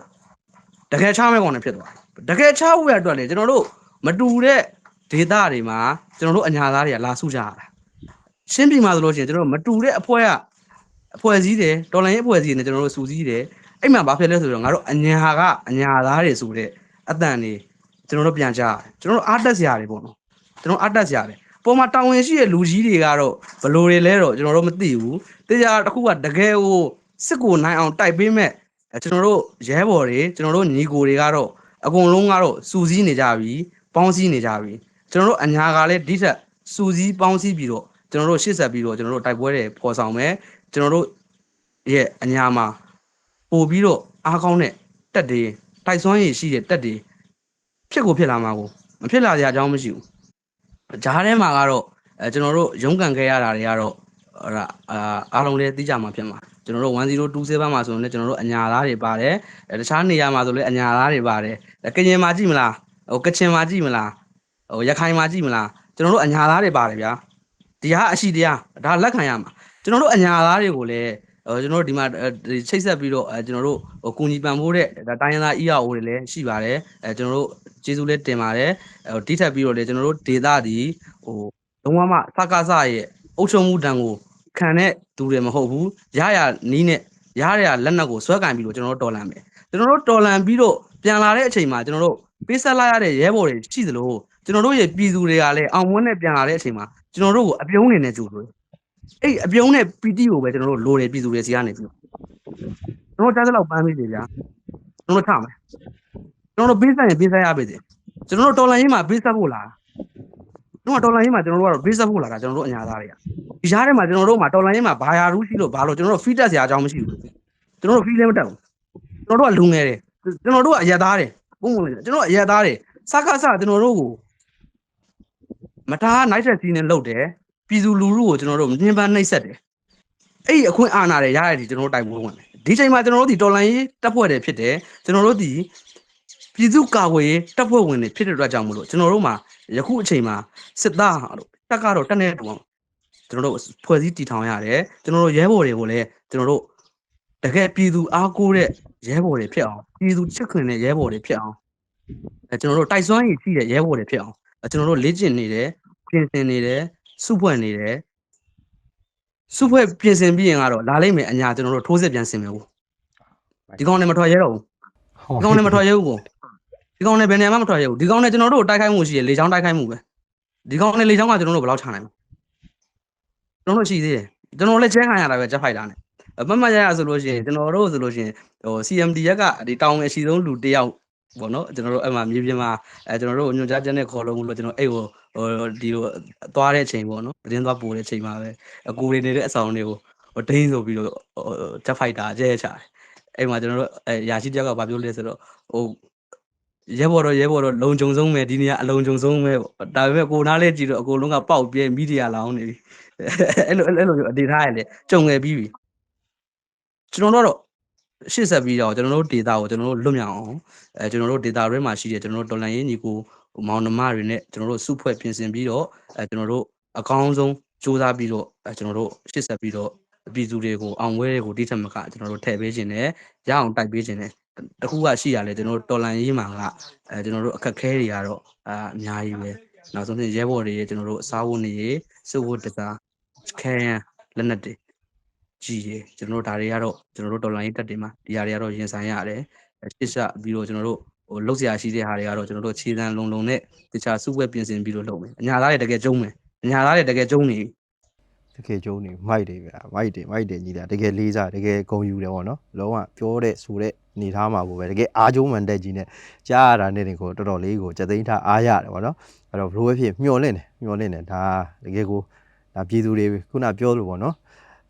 တကယ်ချမဲ့ကောင်တွေဖြစ်သွားတယ်တကယ်ချဖို့ရအတွက်လေကျွန်တော်တို့မတူတဲ့ဒေတာတွေမှာကျွန်တော်တို့အညာသားတွေကလာစုကြရတာရှင်းပြမှာဆိုလို့ရှိရင်ကျွန်တော်တို့မတူတဲ့အဖွဲကအဖွဲစည်းတယ်တော်လိုင်းရဲ့အဖွဲ့စည်းနဲ့ကျွန်တော်တို့စူစည်းတယ် အဲ့မှာဘာဖြစ်လဲဆိုတော့ငါတို့အညာကအညာသားတွေဆိုတဲ့အတန်တွေကျွန်တော်တို့ပြန်ကြားတယ်ကျွန်တော်တို့အားတက်စရာတွေပေါ့နော်ကျွန်တော်အားတက်စရာတွေပေါ်မှာတာဝန်ရှိတဲ့လူကြီးတွေကတော့ဘယ်လိုတွေလဲတော့ကျွန်တော်တို့မသိဘူးတရားတစ်ခုကတကယ်ကိုစစ်ကိုနိုင်အောင်တိုက်ပေးမဲ့အဲကျွန်တော်တို့ရဲဘော်တွေကျွန်တော်တို့ညီကိုတွေကတော့အကုန်လုံးကတော့စူစည်းနေကြပြီပေါင်းစည်းနေကြပြီကျွန်တော်တို့အညာကလည်းဒီထက်စူစည်းပေါင်းစည်းပြီးတော့ကျွန်တော်တို့ရှေ့ဆက်ပြီးတော့ကျွန်တော်တို့တိုက်ပွဲတွေပေါ်ဆောင်မယ်ကျွန်တော်တို့ရဲ့အညာမှာ ပို့ပြီးတော့အားကောင်းတဲ့တက်တွေတိုက်စွမ်းရည်ရှိတဲ့တက်တွေဖြစ်ကိုဖြစ်လာမှာကိုမဖြစ်လာကြအကြောင်းမရှိဘူးဂျားထဲမှာကတော့အဲကျွန်တော်တို့ရုန်းကန်ခဲ့ရတာတွေကတော့ဟိုဒါအာအားလုံးလည်းသိကြမှာဖြစ်မှာကျွန်တော်တို့1027မှာဆိုရင်လည်းကျွန်တော်တို့အညာသားတွေပါတယ်အဲတခြားနေရာမှာဆိုလည်းအညာသားတွေပါတယ်အဲကရင်မှာကြည့်မလားဟိုကချင်မှာကြည့်မလားဟိုရခိုင်မှာကြည့်မလားကျွန်တော်တို့အညာသားတွေပါတယ်ဗျာတရားအရှိတရားဒါလက်ခံရမှာကျွန်တော်တို့အညာသားတွေကိုလည်းဟို ကျွန်တော်တို့ဒီမှာဒီချိတ်ဆက်ပြီးတော့အဲကျွန်တော်တို့ဟိုကုညီပံဖို့တဲ့ဒါတိုင်းရင်းသား EAO တွေလည်းရှိပါတယ်အဲကျွန်တော်တို့ကျေးဇူးလည်းတင်ပါတယ်ဟိုတိထက်ပြီးတော့လည်းကျွန်တော်တို့ဒေတာဒီဟိုလုံးဝမှစကားစရဲ့အုပ်ချုပ်မှုတန်ကိုခံတဲ့သူတွေမဟုတ်ဘူးရရနီးနဲ့ရရလက်နက်ကိုဆွဲကင်ပြီးတော့ကျွန်တော်တို့တော်လန်မယ်ကျွန်တော်တို့တော်လန်ပြီးတော့ပြန်လာတဲ့အချိန်မှာကျွန်တော်တို့ပေးဆက်လိုက်ရတဲ့ရဲဘော်တွေရှိသလိုကျွန်တော်တို့ရဲ့ပြည်သူတွေကလည်းအောင်မွန်းနဲ့ပြန်လာတဲ့အချိန်မှာကျွန်တော်တို့ကိုအပြုံးနေနဲ့ကြိုလို့ အဲ့အပြုံးနဲ့ပီတိကိုပဲကျွန်တော်တို့လိုတယ်ပြည်သူတွေစီကနေပြီးကျွန်တော်ကြားစလောက်ပန်းပြီးတယ်ဗျာကျွန်တော်ထမယ်ကျွန်တော်တို့ပေးဆက်ရင်ပေးဆက်ရပါစေကျွန်တော်တို့တော်လိုင်းရေးမှာပေးဆက်ဖို့လားတော့တော်လိုင်းရေးမှာကျွန်တော်တို့ကတော့ပေးဆက်ဖို့လာတာကျွန်တော်တို့အညာသားတွေကဒီရားထဲမှာကျွန်တော်တို့မှာတော်လိုင်းရေးမှာဘာယာရူးရှိလို့ဘာလို့ကျွန်တော်တို့ feed တက်စရာအကြောင်းမရှိဘူးကျွန်တော်တို့ feed လည်းမတက်ဘူးကျွန်တော်တို့ကလူငယ်တယ်ကျွန်တော်တို့ကအရက်သားတယ်ဘုံဘုံလေးကျွန်တော်ကအရက်သားတယ်စကားစကျွန်တော်တို့ကိုမတားနိုင်ဆက်စီးနဲ့လှုပ်တယ် ပြည်သူလူထုကိုကျွန်တော်တို့မြင်းပန်းနှိပ်စက်တယ်အဲ့ဒီအခွင့်အာဏာတွေရရတဲ့ကျွန်တော်တို့တိုက်ပွဲဝင်တယ်ဒီချိန်မှာကျွန်တော်တို့ဒီတော်လိုင်းရေးတပ်ဖွဲ့တွေဖြစ်တယ်ကျွန်တော်တို့ဒီပြည်သူကာကွယ်ရေးတပ်ဖွဲ့ဝင်တွေဖြစ်တဲ့အတွက်ကြောင့်မလို့ကျွန်တော်တို့မှာယခုအချိန်မှာစစ်သားတို့တက်ကတော့တက်နေတော့ကျွန်တော်တို့ဖွဲ့စည်းတည်ထောင်ရတယ်ကျွန်တော်တို့ရဲဘော်တွေကိုလည်းကျွန်တော်တို့တကယ်ပြည်သူအားကိုးတဲ့ရဲဘော်တွေဖြစ်အောင်ပြည်သူချစ်ခင်တဲ့ရဲဘော်တွေဖြစ်အောင်အဲကျွန်တော်တို့တိုက်စွမ်းရည်ရှိတဲ့ရဲဘော်တွေဖြစ်အောင်အဲကျွန်တော်တို့လေ့ကျင့်နေတယ်ပြင်ဆင်နေတယ် စုဖွဲ့နေတယ်စုဖွဲ့ပြင်ဆင်ပြီးရင်ကတော့လာလိုက်မယ်အညာကျွန်တော်တို့ထိုးစစ်ပြန်ဆင်မယ်ဘူးဒီကောင်နဲ့မထွက်ရဲတော့ဘူးဒီကောင်နဲ့မထွက်ရဲဘူးကိုဒီကောင်နဲ့ဘယ်နေရာမှမထွက်ရဲဘူးဒီကောင်နဲ့ကျွန်တော်တို့တိုက်ခိုက်မှုရှိရလေချောင်းတိုက်ခိုက်မှုပဲဒီကောင်နဲ့လေချောင်းကကျွန်တော်တို့ဘယ်လောက်ချနိုင်မလဲကျွန်တော်တို့ရှိသေးတယ်ကျွန်တော်လည်းချဲခံရတာပဲဂျက်ဖိုက်တာနဲ့မမရရဆိုလို့ရှိရင်ကျွန်တော်တို့ဆိုလို့ရှိရင်ဟို CMD ရက်ကဒီတောင်းငယ်အရှိဆုံးလူတစ်ယောက် ပေါ့နော်ကျွန်တော်တို့အဲ့မှာမြေပြင်မှာအဲကျွန်တော်တို့ညွှန်ကြားချက်နဲ့ခေါ်လို့လို့ကျွန်တော်အဲ့ဟိုဟိုဒီဟိုသွားတဲ့အချိန်ပေါ့နော်တင်းသွားပို့တဲ့အချိန်မှာပဲအကူတွေနေတဲ့အဆောင်တွေကိုဟိုဒိန်းဆိုပြီးတော့ဂျက်ဖိုက်တာအကျဲချတယ်အဲ့မှာကျွန်တော်တို့အဲရာရှိတယောက်ကဘာပြောလဲဆိုတော့ဟိုရဲဘော်တော့ရဲဘော်တော့လုံခြုံဆုံးပဲဒီနေရာအလုံခြုံဆုံးပဲပေါ့ဒါပေမဲ့ကိုနားလေးကြည့်တော့အကုန်လုံးကပေါက်ပြဲမီဒီယာလောင်းနေပြီအဲ့လိုအဲ့လိုမျိုးအနေထားရလေကြုံငယ်ပြီးပြီကျွန်တော်တို့တော့ ရှေ့ဆက်ပြီးတော့ကျွန်တော်တို့ data ကိုကျွန်တော်တို့လွတ်မြောက်အောင်အဲကျွန်တော်တို့ data တွေမှာရှိတဲ့ကျွန်တော်တို့ဒေါ်လာရင်းညီကိုမောင်နှမတွေနဲ့ကျွန်တော်တို့စုဖွဲ့ပြင်ဆင်ပြီးတော့အဲကျွန်တော်တို့အကောင်းဆုံးစူးစမ်းပြီးတော့အဲကျွန်တော်တို့ရှေ့ဆက်ပြီးတော့ပြည်သူတွေကိုအောင်ပွဲတွေကိုတိထက်မကကျွန်တော်တို့ထည့်ပေးခြင်းနဲ့ရအောင်တိုက်ပေးခြင်းနဲ့တခုကရှိရလဲကျွန်တော်တို့တော်လန်ရေးမှာကအဲကျွန်တော်တို့အခက်ခဲတွေကတော့အာအများကြီးပဲနောက်ဆုံးဖြင့်ရဲဘော်တွေရဲ့ကျွန်တော်တို့အစားဝတ်နေရေးစုဝတ်တစားခဲရန်လက်နက်တွေ ကြည်တယ်ကျွန်တော်တို့ဒါတွေကတော့ကျွန်တော်တို့ဒေါ်လာရင်းတက်တယ်မှာဒီဟာတွေကတော့ရင်ဆိုင်ရတယ်ရှစ်ဆပြီးတော့ကျွန်တော်တို့ဟိုလောက်ဆရာရှိတဲ့ဟာတွေကတော့ကျွန်တော်တို့ခြေတန်းလုံလုံနဲ့တခြားစုဝက်ပြင်ဆင်ပြီးတော့လုပ်မယ်အညာသားတွေတကယ်ကျုံမယ်အညာသားတွေတကယ်ကျုံနေတကယ်ကျုံနေမိုက်တယ်ဗျာမိုက်တယ်မိုက်တယ်ညီတာတကယ်လေးစားတကယ်ဂုံယူတယ်ပေါ့နော်လုံးဝပြောတဲ့ဆိုတဲ့နေထားမှာပေါ့ပဲတကယ်အားကျုံမှန်တက်ကြီးနဲ့ကြားရတာနဲ့တင်ကိုတော်တော်လေးကိုစက်သိန်းထားအားရတယ်ပေါ့နော်အဲ့တော့ဘလို့ပဲဖြစ်မျောလင့်တယ်မျောလင့်တယ်ဒါတကယ်ကိုဒါပြည်သူတွေခုနပြောလို့ပေါ့နော်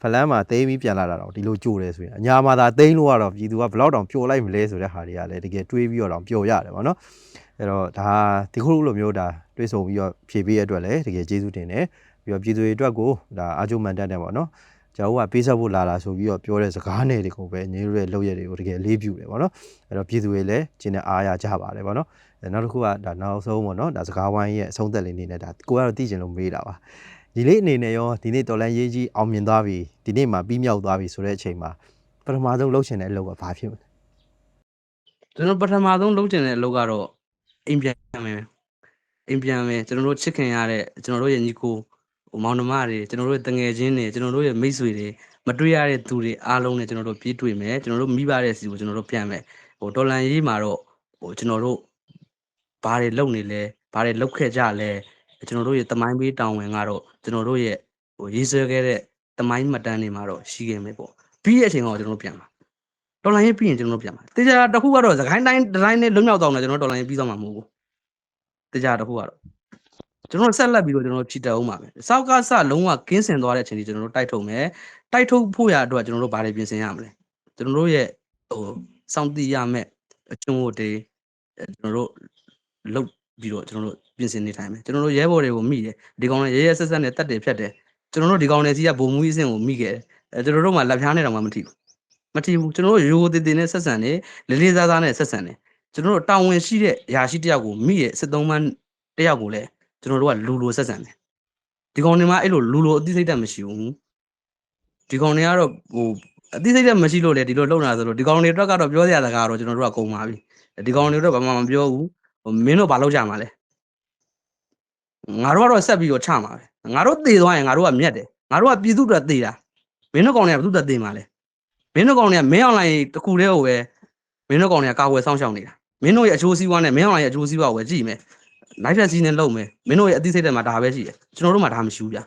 ဖလန်းမှာသိမ်းပြီးပြန်လာတာတော့ဒီလိုကြိုတယ်ဆိုရင်အညာမှာသာသိမ်းလို့ကတော့ပြည်သူကဘလောက်တောင်ပျော်လိုက်မလဲဆိုတဲ့ဟာတွေကလည်းတကယ်တွေးပြီးတော့တောင်ပျော်ရတယ်ဗောနော်အဲ့တော့ဒါဒီခုလိုမျိုးဒါတွေးဆုံပြီးတော့ဖြည့်ပေးရတဲ့အတွက်လည်းတကယ်ကျေးဇူးတင်တယ်ပြီးတော့ပြည်သူတွေအတွက်ကိုဒါအာကျုံမှန်တက်တယ်ပေါ့နော်ကျွန်တော်တို့ကပေးဆက်ဖို့လာလာဆိုပြီးတော့ပြောတဲ့စကားနယ်တွေကိုပဲညီတို့ရဲ့လုပ်ရက်တွေကိုတကယ်လေးပြူတယ်ပေါ့နော်အဲ့တော့ပြည်သူတွေလည်းကျင်းတဲ့အားရကြပါတယ်ပေါ့နော်အဲနောက်တစ်ခုကဒါနောက်ဆုံးပေါ့နော်ဒါစကားဝိုင်းရဲ့အဆုံးသက်လေးအနေနဲ့ဒါကိုကတော့သိကျင်လို့မေးတာပါ ဒီလေးအနေနဲ့ရောဒီနေ့တော်လန်ရေးကြီးအောင်မြင်သွားပြီဒီနေ့မှာပြီးမြောက်သွားပြီဆိုတဲ့အချိန်မှာပထမဆုံးလှုပ်ရှင်တဲ့အလုပ်ကဘာဖြစ်မလဲကျွန်တော်ပထမဆုံးလုပ်ချင်တဲ့အလုပ်ကတော့အိမ်ပြန်မယ်အိမ်ပြန်မယ်ကျွန်တော်တို့ချစ်ခင်ရတဲ့ကျွန်တော်တို့ရဲ့ညီကိုဟိုမောင်နှမတွေကျွန်တော်တို့ရဲ့တငယ်ချင်းတွေကျွန်တော်တို့ရဲ့မိတ်ဆွေတွေမတွေ့ရတဲ့သူတွေအားလုံးနဲ့ကျွန်တော်တို့ပြေးတွေ့မယ်ကျွန်တော်တို့မိဘတဲ့စီကိုကျွန်တော်တို့ပြန်မယ်ဟိုတော်လန်ရေးမှာတော့ဟိုကျွန်တော်တို့ဘာတွေလုပ်နေလဲဘာတွေလုပ်ခဲ့ကြလဲ ကျွန်တော်တို့ရဲ့တမိုင်းပေးတောင်းဝင်ကတော့ကျွန်တော်တို့ရဲ့ဟိုရေးဆွဲခဲ့တဲ့တမိုင်းမှတ်တမ်းတွေမှာတော့ရှိခဲ့မယ်ပေါ့ပြီးတဲ့အချိန်တော့ကျွန်တော်တို့ပြန်မှာတော်လိုင်းရေးပြီးရင်ကျွန်တော်တို့ပြန်ပါတေချာတစ်ခုကတော့သခိုင်းတိုင်းဒီဇိုင်းနဲ့လုံရောက်တော့မယ်ကျွန်တော်တို့တော်လိုင်းရေးပြီးသွားမှာမဟုတ်ဘူးတေချာတစ်ခုကတော့ကျွန်တော်တို့ဆက်လက်ပြီးတော့ကျွန်တော်တို့ဖြည့်တက်အောင်ပါမယ်စောက်ကစလုံးဝကင်းစင်သွားတဲ့အချိန်ကြီးကျွန်တော်တို့တိုက်ထုတ်မယ်တိုက်ထုတ်ဖို့ရအတွက်ကျွန်တော်တို့ဘာတွေပြင်ဆင်ရမလဲကျွန်တော်တို့ရဲ့ဟိုစောင့်တိရမယ်အကျုံးဝတ်တွေအဲကျွန်တော်တို့လုတ် ပြီးတော့ကျွန်တော်တို့ပြင်ဆင်နေထိုင်မယ်ကျွန်တော်တို့ရဲဘော်တွေကိုမိတယ်ဒီကောင်တွေရဲရဲဆက်ဆက်နဲ့တက်တယ်ဖြတ်တယ်ကျွန်တော်တို့ဒီကောင်တွေစီကဘုံမူကြီးအဆင့်ကိုမိခဲ့တယ်အဲကျွန်တော်တို့မှလက်ဖျားနဲ့တောင်မှမထိဘူးမထီဘူးကျွန်တော်တို့ရိုးရိုးသေးသေးနဲ့ဆက်ဆံနေလေးလေးစားစားနဲ့ဆက်ဆံနေကျွန်တော်တို့တာဝန်ရှိတဲ့အရာရှိတယောက်ကိုမိရဲ့စစ်သုံးမန်းတယောက်ကိုလည်းကျွန်တော်တို့ကလူလိုဆက်ဆံတယ်ဒီကောင်တွေမှာအဲ့လိုလူလိုအသိစိတ်ဓာတ်မရှိဘူးဒီကောင်တွေကတော့ဟိုအသိစိတ်ဓာတ်မရှိလို့လေဒီလိုလုပ်နေတာဆိုလို့ဒီကောင်တွေအတွက်ကတော့ပြောစရာစကားတော့ကျွန်တော်တို့ကကုန်ပါပြီဒီကောင်တွေတော့ဘာမှမပြောဘူးဟို မင်းတို့ဘာလုပ်ကြမှာလဲငါတို့ကတော့ဆက်ပြီးတော့ချမှာပဲငါတို့သေသွားရင်ငါတို့ကမြတ်တယ်ငါတို့ကပြည်သူတွေသေတာမင်းတို့ကောင်တွေကဘယ်သူတွေသေမှာလဲမင်းတို့ကောင်တွေကမင်းအောင်လိုင်းတစ်ခုတည်းကိုပဲမင်းတို့ကောင်တွေကကာဝယ်ဆောင်ရှောက်နေတာမင်းတို့ရဲ့အချိုးစီးပွားနဲ့မင်းအောင်လိုင်းရဲ့အချိုးစီးပွားကိုပဲကြည့်မယ်နိုင်ဖက်စီးနဲ့လုံမယ်မင်းတို့ရဲ့အသိစိတ်ထဲမှာဒါပဲရှိတယ်ကျွန်တော်တို့မှဒါမရှိဘူးဗျ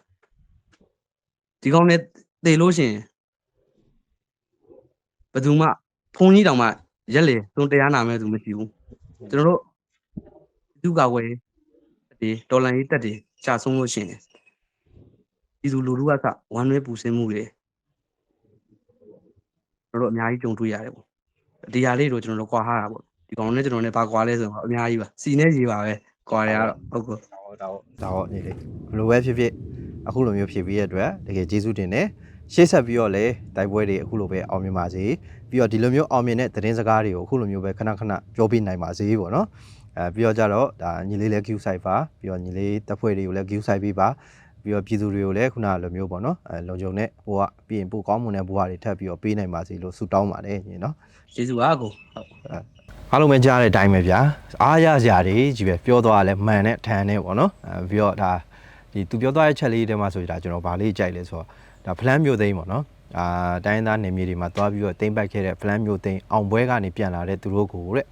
ဒီကောင်နဲ့သေလို့ရှိရင်ဘယ်သူမှဖုန်းကြီးတောင်မှရက်လေသွန်တရားနာမဲ့သူမရှိဘူးကျွန်တော်တို့ သူကာဝယ်ဒီဒေါ်လာရေးတက်တွေကြာဆုံးလို့ရှိရင်ဒီလူလူလူကစဝမ်းနွေးပူစင်းမှုတွေကျွန်တော်တို့အများကြီးကြုံတွေ့ရတယ်ပေါ့ဒီဟာလေးတို့ကျွန်တော်တို့ကွာဟာတာပေါ့ဒီကောင်နဲ့ကျွန်တော်နဲ့ဘာကွာလဲဆိုတော့အများကြီးပါစီနဲ့ရေးပါပဲကွာတယ်ကတော့ဟုတ်ကောဒါတော့ဒါတော့ညီလေးဘလိုပဲဖြစ်ဖြစ်အခုလိုမျိုးဖြစ်ပြီးရတဲ့အတွက်တကယ်ကျေးဇူးတင်တယ်ရှေ့ဆက်ပြီးတော့လည်းတိုက်ပွဲတွေအခုလိုပဲအောင်မြင်ပါစေပြီးတော့ဒီလိုမျိုးအောင်မြင်တဲ့သတင်းစကားတွေကိုအခုလိုမျိုးပဲခဏခဏပြောပြနိုင်ပါစေပေါ့နော် အဲပြီးတော့ကြတော့ဒါညီလေးလည်း queue site ပါပြီးတော့ညီလေးတပ်ဖွဲ့တွေကိုလည်း queue site ပေးပါပြီးတော့ပြည်သူတွေကိုလည်းခုနကလိုမျိုးပေါ့နော်အဲလုံခြုံတဲ့ဘဝပြီးရင်ပိုကောင်းမွန်တဲ့ဘဝတွေထပ်ပြီးတော့ပေးနိုင်ပါစေလို့ဆုတောင်းပါတယ်ညီနော်ကျေးဇူးပါကိုဟုတ်အားလုံးပဲကြားတဲ့အတိုင်းပဲဗျာအားရစရာတွေကြီးပဲပြောသွားရလဲမှန်နဲ့ထန်နဲ့ပေါ့နော်အဲပြီးတော့ဒါဒီသူပြောသွားတဲ့ချက်လေးတွေမှာဆိုရင်ဒါကျွန်တော်ဗာလေးကြိုက်လဲဆိုတော့ဒါဖလန်းမျိုးသိန်းပေါ့နော်အာတိုင်းရင်းသားနေမြေတွေမှာသွားပြီးတော့တိမ့်ပိုက်ခဲ့တဲ့ဖလန်းမျိုးသိန်းအောင်ပွဲကနေပြန်လာတဲ့သူတို့ကိုတဲ့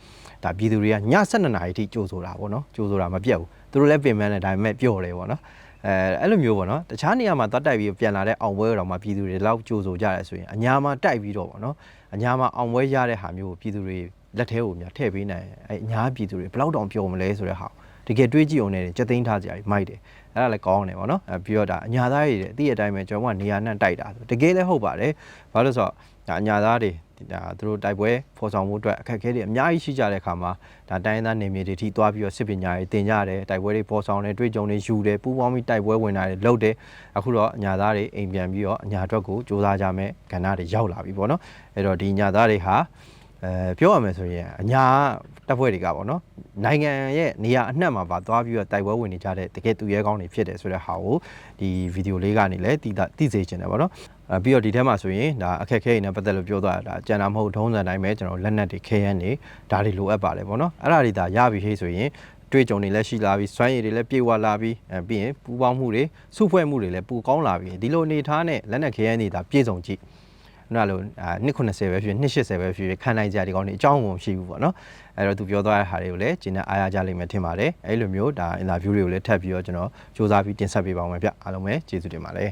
ဒါပြည်သူတွေကည7:00နာရီထိကြိုဆိုတာပေါ့နော်ကြိုဆိုတာမပြတ်ဘူးသူတို့လည်းပင်ပန်းတယ်ဒါပေမဲ့ပြော့တယ်ပေါ့နော်အဲအဲ့လိုမျိုးပေါ့နော်တခြားနေရာမှာသွားတိုက်ပြီးပြန်လာတဲ့အောင်ပွဲတော်မှာပြည်သူတွေလောက်ကြိုဆိုကြရဲဆိုရင်အညာမှာတိုက်ပြီးတော့ပေါ့နော်အညာမှာအောင်ပွဲရတဲ့ဟာမျိုးကိုပြည်သူတွေလက်ထဲကိုများထည့်ပေးနိုင်ရင်အဲအများပြည်သူတွေဘယ်လောက်တောင်ပျော်မလဲဆိုတဲ့ဟာကိုတကယ်တွေးကြည့်အောင်လည်းစက်သိန်းထားကြရမိုက်တယ်အဲ့ဒါလည်းကောင်းတယ်ဗောနော်အဲပြီးတော့ဒါအညာသားတွေအတိအတိုင်းပဲကျွန်တော်ကနေရာနှံ့တိုက်တာဆိုတကယ်လည်းဟုတ်ပါတယ်ဘာလို့လဲဆိုတော့ဒါအညာသားတွေ ဒါသူတို့တိုက်ပွဲဖော်ဆောင်မှုအတွက်အခက်အခဲတွေအများကြီးရှိကြတဲ့အခါမှာဒါတိုင်းရင်းသားနေမြေတွေထိသွားပြီးတော့စစ်ပညာတွေတင်ကြတယ်တိုက်ပွဲတွေဖော်ဆောင်တယ်တွေ့ကြုံတွေယူတယ်ပူးပေါင်းပြီးတိုက်ပွဲဝင်တာတွေလုပ်တယ်အခုတော့အညာသားတွေအိမ်ပြန်ပြီးတော့အညာအတွက်ကိုစူးစမ်းကြမယ်ကဏ္ဍတွေရောက်လာပြီဗောနော်အဲ့တော့ဒီအညာသားတွေဟာအဲပြောရမယ်ဆိုရင်အညာ တပ်ဖွဲ့တွေကပေါ့နော်နိုင်ငံရဲ့နေရာအနှံ့မှာပါသွားပြီးတော့တိုက်ပွဲဝင်နေကြတဲ့တကယ်သူရဲကောင်းတွေဖြစ်တယ်ဆိုတဲ့ဟာကိုဒီဗီဒီယိုလေးကနေလည်းတည်တာသိစေချင်တယ်ပေါ့နော်အဲပြီးတော့ဒီထဲမှာဆိုရင်ဒါအခက်အခဲတွေနဲ့ပတ်သက်လို့ပြောသွားတာဒါကျန်တာမဟုတ်ထုံးစံတိုင်းပဲကျွန်တော်လက်နက်တွေခဲယမ်းတွေဒါတွေလိုအပ်ပါတယ်ပေါ့နော်အဲ့ဒါတွေဒါရပြီဟေးဆိုရင်တွေ့ကြုံတွေလည်းရှိလာပြီစွမ်းရည်တွေလည်းပြေဝလာပြီအဲပြီးရင်ပူပေါင်းမှုတွေစုဖွဲ့မှုတွေလည်းပူကောင်းလာပြီဒီလိုအနေထားနဲ့လက်နက်ခဲယမ်းတွေဒါပြည့်စုံကြည့်ခု နကလိုအာ290ပဲဖြစ်280ပဲဖြစ်ဖြစ်ခံနိုင်ကြဒီကောင်းနေအကြောင်းကိုမရှိဘူးပေါ့နော်အဲ့တော့သူပြောသွားတဲ့ဟာတွေကိုလည်းကျင်းနဲ့အားရကြလိမ့်မယ်ထင်ပါတယ်အဲ့လိုမျိုးဒါအင်တာဗျူးတွေကိုလည်းထပ်ပြီးတော့ကျွန်တော်စူးစမ်းပြီးတင်ဆက်ပေးပါဦးမယ်ဗျအားလုံးပဲကျေးဇူးတင်ပါတယ်